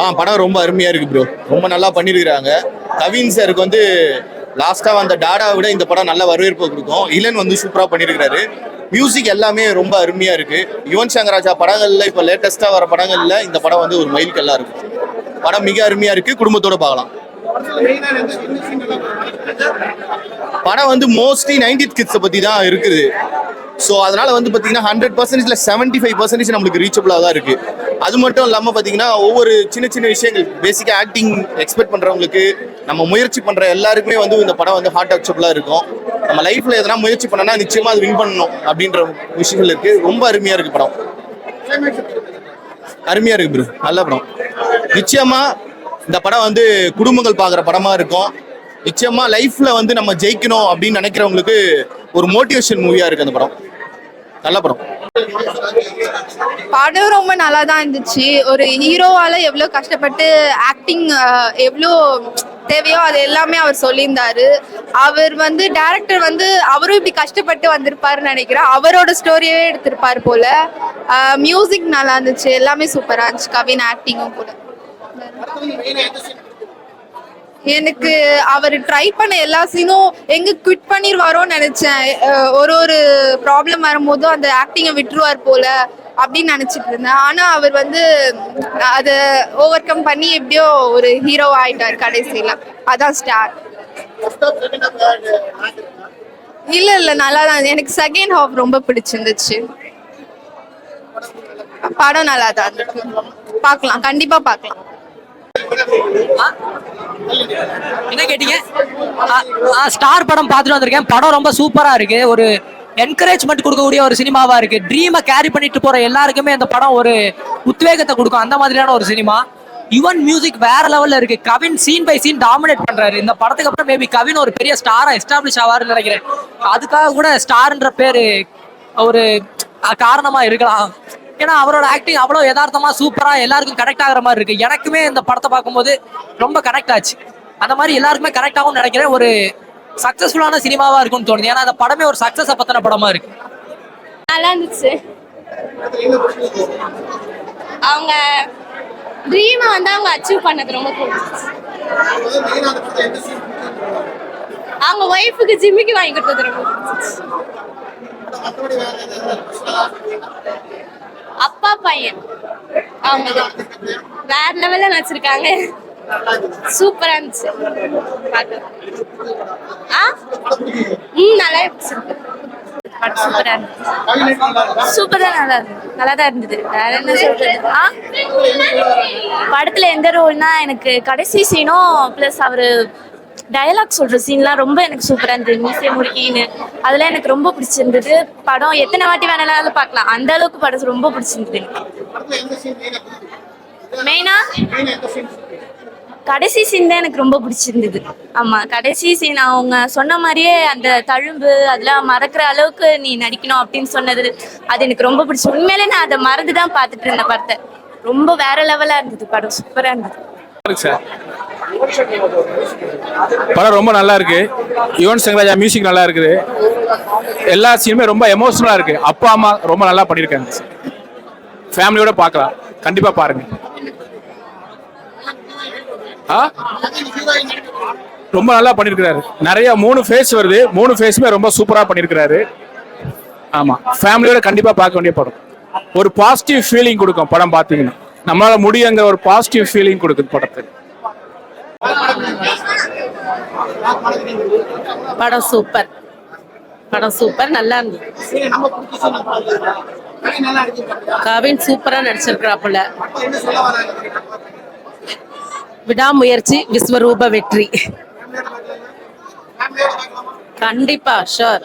ஆ படம் ரொம்ப அருமையா இருக்கு ப்ரோ ரொம்ப நல்லா பண்ணியிருக்கிறாங்க கவின் சாருக்கு வந்து லாஸ்டா வந்த டாடா விட இந்த படம் நல்ல வரவேற்பு கொடுக்கும். இளன் வந்து சூப்பரா பண்ணியிருக்கிறாரு மியூசிக் எல்லாமே ரொம்ப அருமையா இருக்கு. யுவன் சங்கர் ராஜா படங்கள்ல இப்போ லேட்டஸ்டா வர படங்கள்ல இந்த படம் வந்து ஒரு மைல்கல்லா இருக்கும் படம் மிக அருமையா இருக்கு. குடும்பத்தோட பார்க்கலாம். படம் வந்து மோஸ்ட்லி நைன்டி கிட்ஸை பத்தி தான் இருக்குது. ஸோ அதனால் வந்து பார்த்தீங்கன்னா ஹண்ட்ரட் பர்சன்டேஜில் செவன்ட்டி ஃபைவ் பர்சன்டேஜ் நம்மளுக்கு ரீச்சபிளாக தான் இருக்குது அது மட்டும் இல்லாமல் பார்த்தீங்கன்னா ஒவ்வொரு சின்ன சின்ன விஷயங்கள் பேசிக்காக ஆக்டிங் எக்ஸ்பெக்ட் பண்ணுறவங்களுக்கு நம்ம முயற்சி பண்ணுற எல்லாருக்குமே வந்து இந்த படம் வந்து ஹார்ட் அக்சபிளாக இருக்கும். நம்ம லைஃப்பில் எதனா முயற்சி பண்ணனா நிச்சயமாக அது வின் பண்ணணும் அப்படின்ற விஷயங்கள் இருக்குது ரொம்ப அருமையாக இருக்குது படம். அருமையாக இருக்குது ப்ரோ நல்ல படம். நிச்சயமாக இந்த படம் வந்து குடும்பங்கள் பார்க்குற படமாக இருக்கும். நிச்சயமாக லைஃப்பில் வந்து நம்ம ஜெயிக்கணும் அப்படின்னு நினைக்கிறவங்களுக்கு ஒரு மோட்டிவேஷன் மூவியாக இருக்குது அந்த படம். நல்ல படம் படம் ரொம்ப நல்லா தான் இருந்துச்சு. ஒரு ஹீரோவால எவ்வளோ கஷ்டப்பட்டு ஆக்டிங் எவ்வளோ தேவையோ அது எல்லாமே அவர் சொல்லியிருந்தாரு. அவர் வந்து டைரக்டர் வந்து அவரும் இப்படி கஷ்டப்பட்டு வந்திருப்பாருன்னு நினைக்கிறேன். அவரோட ஸ்டோரியவே எடுத்திருப்பார் போல. மியூசிக் நல்லா இருந்துச்சு. எல்லாமே சூப்பராக இருந்துச்சு. கவின் ஆக்டிங்கும் கூட. எனக்கு அவர் ட்ரை பண்ண எல்லா சீனும் எங்க குவிட் பண்ணிடுவாரோன்னு நினைச்சேன். ஒரு ஒரு ப்ராப்ளம் வரும்போதும் அந்த ஆக்டிங்கை விட்டுருவார் போல அப்படின்னு நினைச்சிட்டு இருந்தேன். ஆனா அவர் வந்து அதை ஓவர் கம் பண்ணி எப்படியோ ஒரு ஹீரோ ஆயிட்டார் கடைசியில. அதான் ஸ்டார் இல்ல இல்ல நல்லா தான் எனக்கு செகண்ட் ஹாஃப் ரொம்ப பிடிச்சிருந்துச்சு. படம் நல்லா தான் இருக்கு பார்க்கலாம். கண்டிப்பா பார்க்கலாம். என்ன கேட்டீங்க? ஸ்டார் படம் பார்த்துட்டு வந்திருக்கேன். படம் ரொம்ப சூப்பரா இருக்கு. ஒரு என்கரேஜ்மெண்ட் கொடுக்கக்கூடிய ஒரு சினிமாவா இருக்கு. ட்ரீமை கேரி பண்ணிட்டு போற எல்லாருக்குமே இந்த படம் ஒரு உத்வேகத்தை கொடுக்கும். அந்த மாதிரியான ஒரு சினிமா. யுவன் மியூசிக் வேற லெவல்ல இருக்கு. Kavin scene by scene dominate பண்றாரு. இந்த படத்துக்கு அப்புறம் மேபி கவின் ஒரு பெரிய ஸ்டாரா எஸ்டாப்ளிஷ் ஆவாருன்னு நினைக்கிறேன். அதுக்காக கூட ஸ்டார்ன்ற பேரு ஒரு காரணமா இருக்கலாம். ஏன்னா அவரோட ஆக்டிங் அவ்வளோ யதார்த்தமாக சூப்பராக எல்லாருக்கும் கனெக்ட் ஆகிற மாதிரி இருக்கு. எனக்குமே இந்த படத்தை பார்க்கும்போது ரொம்ப கனெக்ட் ஆச்சு. அந்த மாதிரி எல்லாருக்குமே கனெக்ட் ஆகும் நினைக்கிறேன். ஒரு சக்சஸ்ஃபுல்லான சினிமாவா இருக்கும்னு தோணுது. ஏன்னா அந்த படமே ஒரு சக்ஸஸை பத்தின படமா இருக்கு. நல்லா இருந்துச்சு. அவங்க ட்ரீமை வந்து அவங்க அச்சீவ் பண்ணது ரொம்ப பிடிச்சிச்சு அவங்க ஒய்ஃபுக்கு ஜிம்மிக்கு வாங்கி கொடுத்தது ரொம்ப பிடிச்சிச்சு அப்பா பையன். அவங்க வேற லெவல்ல நடிச்சிருக்காங்க. சூப்பரா இருந்துச்சு. பார்க்க. ஆ? ம் நல்லா இருந்துச்சு. சூப்பரா இருந்துச்சு. சூப்பரா நல்லா இருந்தது நல்லா தான் இருந்தது. வேற என்ன சொல்றது? ஆ? படத்துல எந்த ரோல்னா எனக்கு கடைசி சீனும் ப்ளஸ் அவரு டயலாக் சொல்ற சீன்லாம் ரொம்ப எனக்கு சூப்பரா இருந்தது. மீசை முறுக்கின்னு. அதெல்லாம் எனக்கு ரொம்ப பிடிச்சிருந்தது. படம் எத்தனை வாட்டி வேணாலும் பார்க்கலாம். அந்த அளவுக்கு படம் ரொம்ப பிடிச்சிருந்தது மெயினா கடைசி சீன் தான் எனக்கு ரொம்ப பிடிச்சிருந்தது. ஆமா கடைசி சீன் அவங்க சொன்ன மாதிரியே அந்த தழும்பு அதெல்லாம் மறக்கிற அளவுக்கு நீ நடிக்கணும் அப்படின்னு சொன்னது அது எனக்கு ரொம்ப பிடிச்சி உண்மையிலே நான் அதை மறந்து தான் பார்த்துட்டு இருந்தேன் படத்தை. ரொம்ப வேற லெவலா இருந்தது. படம் சூப்பரா இருந்தது. சார் படம் ரொம்ப நல்லா இருக்கு. யுவன் சங்கராஜா மியூசிக் நல்லா இருக்குது. எல்லா சீனுமே ரொம்ப எமோஷனலா இருக்கு. அப்பா அம்மா ரொம்ப நல்லா பண்ணியிருக்காங்க ஃபேமிலியோட பார்க்கலாம். கண்டிப்பா பாருங்க. ஆ? ரொம்ப நல்லா பண்ணியிருக்கிறாரு நிறைய மூணு ஃபேஸ் வருது. மூணு ஃபேஸுமே ரொம்ப சூப்பரா பண்ணியிருக்கிறாரு ஆமா. ஃபேமிலியோட கண்டிப்பா பார்க்க வேண்டிய படம். ஒரு பாசிட்டிவ் ஃபீலிங் கொடுக்கும் படம் பார்த்தீங்கன்னா. நம்மளால முடியுங்கிற ஒரு பாசிட்டிவ் ஃபீலிங் கொடுக்குது படத்துக்கு. படம் சூப்பர். படம் சூப்பர் நல்லா இருந்தது கவின் சூப்பரா நடிச்சிருக்கிறாப்புல விடாமுயற்சி விஸ்வரூப வெற்றி. கண்டிப்பா ஷோர்